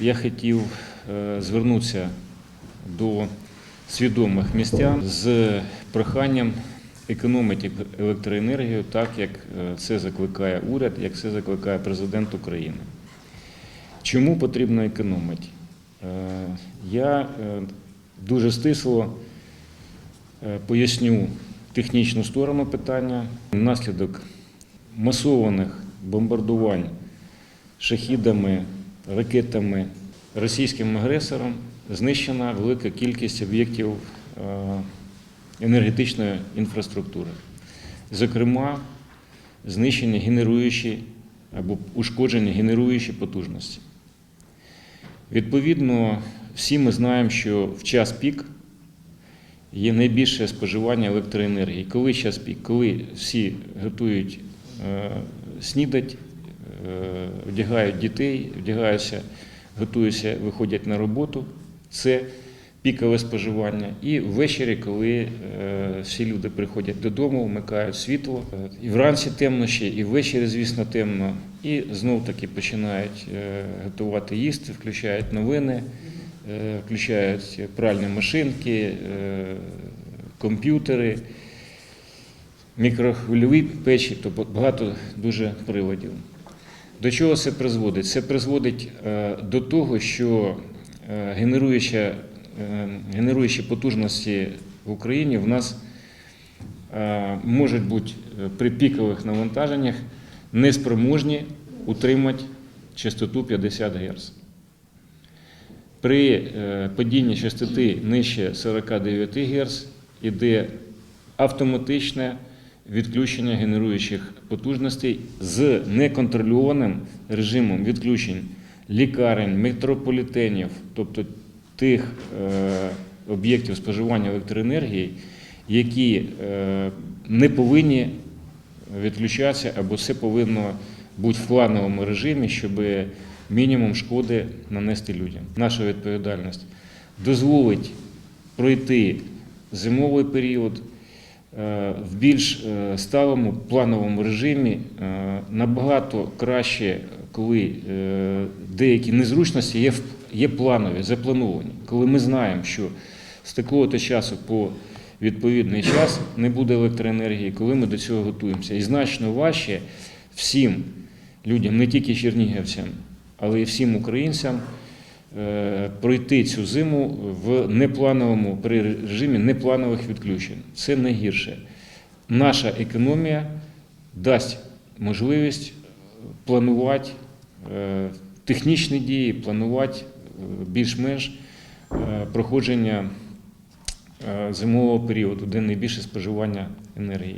Я хотів е, звернутися до свідомих містян з проханням економити електроенергію так, як е, це закликає уряд, як це закликає президент України. Чому потрібно економити? Е, Я дуже стисло поясню технічну сторону питання. Внаслідок масованих бомбардувань шахідами, ракетами російським агресором знищена велика кількість об'єктів е, енергетичної інфраструктури. Зокрема, знищені генеруючі або ушкоджені генеруючі потужності. Відповідно, всі ми знаємо, що в час пік є найбільше споживання електроенергії. Коли час пік? Коли всі готують е, снідать, вдягають дітей, вдягаються, готуються, виходять на роботу. Це пікове споживання. І ввечері, коли е, всі люди приходять додому, вмикають світло. Е, І вранці темно ще, і ввечері, звісно, темно. І знов таки починають е, готувати їсти, включають новини, е, включають пральні машинки, е, комп'ютери, мікрохвильові печі, тобто багато дуже приладів. До чого це призводить? Це призводить е, до того, що е, генеруюча, е, генеруючі потужності в Україні в нас можуть бути при пікових навантаженнях неспроможні утримати частоту 50 Гц. При падінні частоти нижче 49 Гц іде автоматичне відключення генеруючих потужностей з неконтрольованим режимом відключень лікарень, метрополітенів, тобто тих е, об'єктів споживання електроенергії, які е, не повинні відключатися або все повинно бути в плановому режимі, щоб мінімум шкоди нанести людям. Наша відповідальність дозволить пройти зимовий період в більш е, сталому плановому режимі е, набагато краще, коли е, деякі незручності є, є планові, заплановані, коли ми знаємо, що з такого-то часу по відповідний час не буде електроенергії, коли ми до цього готуємося. І значно важче всім людям, не тільки чернігівцям, але й всім українцям е, пройти цю зиму в неплановому при режимі непланових відключень. Це найгірше. Наша економія дасть можливість планувати е, технічні дії, планувати е, більш-менш е, проходження е, зимового періоду, де найбільше споживання енергії.